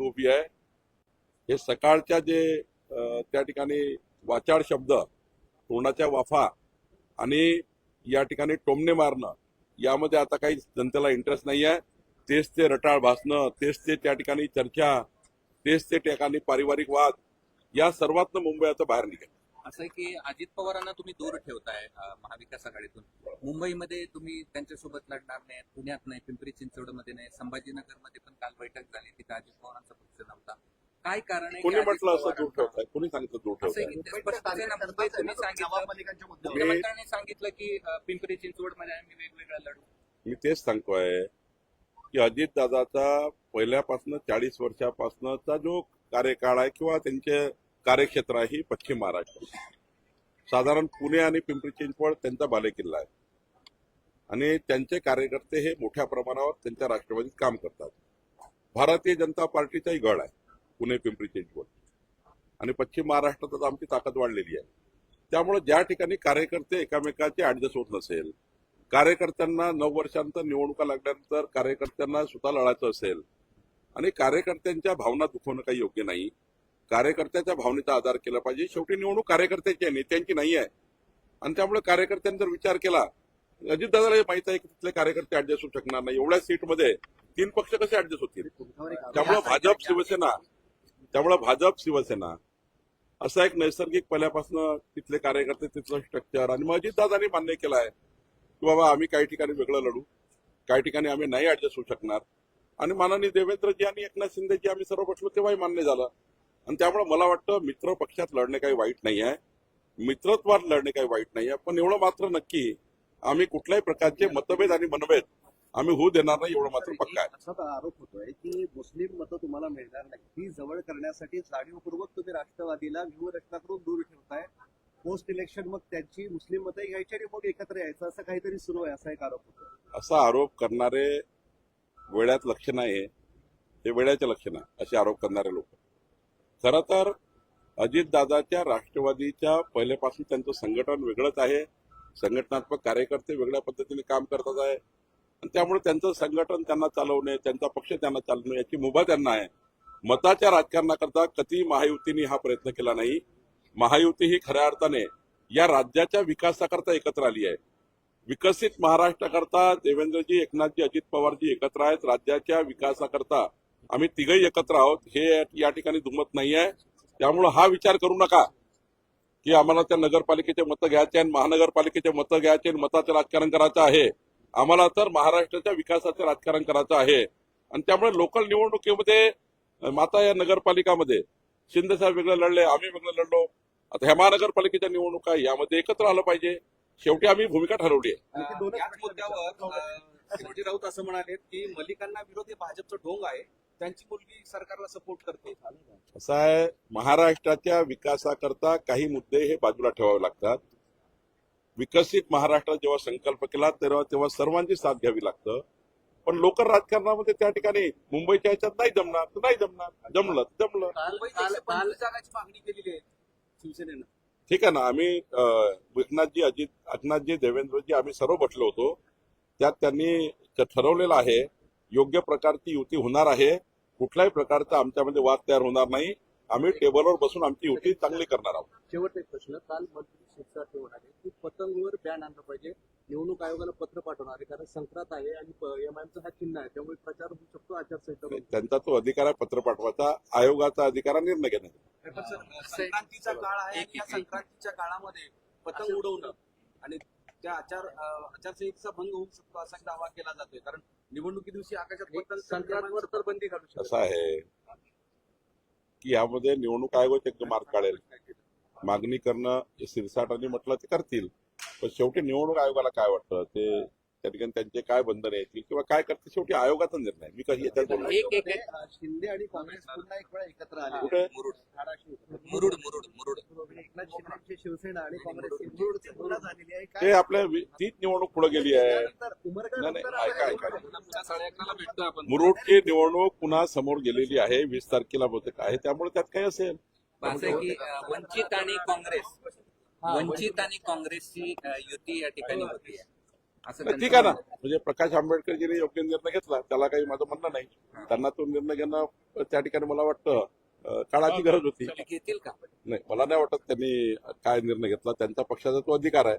उभी आहे. हे सकाळच्या जे त्या ठिकाणी वाचाड शब्द तोंडाच्या वाफा आणि या ठिकाणी टोमणे मारणं यामध्ये आता काही जनतेला इंटरेस्ट नाही आहे. तेच ते रटाळ भासणं तेच ते त्या ठिकाणी चर्चा तेच ते त्या ठिकाणी पारिवारिक वाद या सर्वातनं मुंबई आता बाहेर निघेल. असं आहे की अजित पवारांना तुम्ही दूर ठेवताय महाविकास आघाडीतून. मुंबईमध्ये तुम्ही त्यांच्यासोबत लढणार नाही पुण्यात नाही पिंपरी चिंचवडमध्ये नाही संभाजीनगरमध्ये पण काल बैठक झाली तिथं अजित काय कारण आहे कोणी म्हटलं असं दूर ठेवताय? कोणी सांगितलं दूर ठेवताय? सांगितलं की पिंपरी चिंचवडमध्ये आम्ही वेगवेगळ्या लढू. मी तेच सांगतोय की अजित दादाचा पहिल्यापासून चाळीस वर्षापासूनचा जो कार्यकाळ आहे किंवा त्यांचे कार्यक्षेत्र आहे ही पश्चिम महाराष्ट्र. साधारण पुणे आणि पिंपरी चिंचवड त्यांचा बालेकिल्ला आहे. आणि त्यांचे कार्यकर्ते हे मोठ्या प्रमाणावर त्यांच्या राष्ट्रवादीत काम करतात. भारतीय जनता पार्टीचाही गड आहे. पुणे पिंपरी चिंचवड. आणि पश्चिम महाराष्ट्रात आता आमची ताकद वाढलेली आहे. त्यामुळे ज्या ठिकाणी कार्यकर्ते एकामेकाचे ऍडजस्ट होत नसेल कार्यकर्त्यांना नऊ वर्षांतर निवडणुका लागल्यानंतर कार्यकर्त्यांना स्वतः लढायचं असेल आणि कार्यकर्त्यांच्या भावना दुखवणं काही योग्य नाही कार्यकर्त्याच्या भावनेचा आधार केला पाहिजे. शेवटी निवडणूक कार्यकर्त्याची आहे नेत्यांची नाही आहे. आणि त्यामुळे कार्यकर्त्यांनी जर विचार केला अजितदादाला हे माहीत आहे की तिथले कार्यकर्ते ऍडजस्ट होऊ शकणार नाही. एवढ्या सीटमध्ये तीन पक्ष कसे ऍडजस्ट होतील त्यामुळे भाजप शिवसेना त्यामुळे भाजप शिवसेना असा एक नैसर्गिक पहिल्यापासून तिथले कार्यकर्ते तिथलं स्ट्रक्चर आणि मग अजितदादांनी मान्य केलं आहे की बाबा आम्ही काही ठिकाणी वेगळं लढू काही ठिकाणी आम्ही नाही ऍडजस्ट होऊ शकणार. आणि माननीय देवेंद्रजी आणि एकनाथ शिंदेजी आम्ही सर्व बसलो तेव्हाही मान्य झालं. आणि त्यामुळे मला वाटतं मित्र पक्षात लढणे काही वाईट नाही आहे मित्रत्वात लढणे काही वाईट नाही आहे पण एवढं मात्र नक्की आम्ही कुठल्याही प्रकारचे मतभेद आणि मनभेद आम्ही होऊ देणार नाही एवढं मात्र पक्का आहे. आरोप होतोय की मुस्लिम मतं तुम्हाला मिळणार नाही. ती जवळ करण्यासाठी जाणीवपूर्वक तुम्ही राष्ट्रवादीला व्यूहरचना करून दूर ठेवताय. पोस्ट इलेक्शन मग त्यांची मुस्लिम मतं घ्यायची आणि मग एकत्र यायचं असं काहीतरी सुरू आहे असा एक आरोप होतो असा आरोप करणारे वेळ्यात लक्षण आहे हे वेळ्याचे लक्षण आहे असे आरोप करणारे लोक. खरं तर अजितदादाच्या राष्ट्रवादीच्या पहिल्यापासून त्यांचं संघटन वेगळंच आहे. संघटनात्मक कार्यकर्ते वेगळ्या पद्धतीने काम करतात आहे. त्यामुळे त्यांचं संघटन त्यांना चालवणे त्यांचा पक्ष त्यांना चालवणे याची मुभा त्यांना आहे. मताच्या राजकारणाकरता कधी महायुतीने हा प्रयत्न केला नाही. महायुती ही खऱ्या अर्थाने या राज्याच्या विकासाकरता एकत्र आली आहे. विकसित महाराष्ट्राकरता देवेंद्रजी एकनाथजी अजित पवारजी एकत्र आहेत. राज्याच्या विकासाकरता आम्ही तिघही एकत्र आहोत. हे या ठिकाणी दुमत नाही आहे. त्यामुळं हा विचार करू नका की आम्हाला त्या नगरपालिकेचे मतं घ्यायचे आणि महानगरपालिकेचे मतं घ्यायचे आणि मताचं राजकारण करायचं आहे. आम्हाला तर महाराष्ट्राच्या विकासाचं राजकारण करायचं आहे. आणि त्यामुळे लोकल निवडणुकीमध्ये माता या नगरपालिकामध्ये शिंदे साहेब वेगळं लढले आम्ही वेगळं लढलो. आता ह्या महानगरपालिकेच्या निवडणुका यामध्ये एकत्र आलं पाहिजे. शेवटी आम्ही भूमिका ठरवली आहे. राऊत असं म्हणाले की मलिकांना विरोध भाजपचं ढोंग आहे त्यांची मुलगी सरकारला सपोर्ट करते. असं आहे महाराष्ट्राच्या विकासाकरता काही मुद्दे हे बाजूला ठेवावे लागतात. विकसित महाराष्ट्र जेव्हा संकल्प केला तेव्हा तेव्हा सर्वांची साथ घ्यावी लागतं. पण लोकल राजकारणामध्ये त्या ठिकाणी मुंबईच्या ह्याच्यात नाही जमणार तर नाही जमणार. जमलं जमलं. मागणी केलेली आहे शिवसेनेनं. ठीक आहे ना आम्ही एकनाथजी अजित एकनाथजी देवेंद्रजी आम्ही सर्व बसलो होतो. त्यात त्यांनी ठरवलेलं आहे योग्य प्रकारची युती होणार आहे. कुठल्याही प्रकारचा आमच्यामध्ये वाद तयार होणार नाही. आम्ही टेबलवर बसून आमची युती चांगली करणार आहोत. शेवटचा एक प्रश्न काल मंत्री शिरसाट म्हणाले की पतंगवर बॅन आणलं पाहिजे निवडणूक आयोगाला पत्र पाठवणार आहे कारण संक्रांत आहे आणि एमआयएमचा हा चिन्ह आहे त्यामुळे प्रचार होऊ शकतो आचारसंहिता. त्यांचा तो अधिकार आहे पत्र पाठवायचा आयोगाचा अधिकार आहे निर्णय घेण्याचा. संक्रांतीचा काळ आहे या संक्रांतीच्या काळामध्ये पतंग उडवणं आणि त्या आचार आचारसंहितेचा भंग होऊ शकतो असा एक दावा केला जातोय कारण निवडणुकी दिवशी आकाशात संक्रांतवर तर बंदी घालू शकतो असं आहे. की यामध्ये निवडणूक आयोग एक मार्ग काढेल. मागणी करणं हे सिरसाटांनी म्हटलं ते करतील. पण शेवटी निवडणूक आयोगाला काय वाटतं? ते त्या ठिकाणी त्यांचे काय बंधन येतील किंवा काय करतील? शेवटी आयोगाचा निर्णय. मी काही अं, शिंदे आणि काँग्रेस पुन्हा एक वेळा एकत्र आले. कुठे? मुरुड. शिवसेना आणि काँग्रेसची मुरुडची पुन्हा झालेली आहे ते काय आपल्या तीच निवडणूक पुढे गेली आहे. मुरुडची निवडणूक पुन्हा समोर गेलेली आहे? वीस तारखेला बहुतेक आहे. त्यामुळे त्यात काही असेल. असं आहे की अं, वंचित आणि काँग्रेस. वंचित आणि काँग्रेसची युती या ठिकाणी होती. ठीक आहे ना. म्हणजे प्रकाश आंबेडकरजींनी योग्य निर्णय घेतला. त्याला काही माझं म्हणणं नाही. त्यांना तो निर्णय घेणं त्या ठिकाणी मला वाटतं. काळाची गरज होती. घेतील का? नाही मला नाही वाटत त्यांनी काय निर्णय घेतला. त्यांचा पक्षाचा तो अधिकार आहे.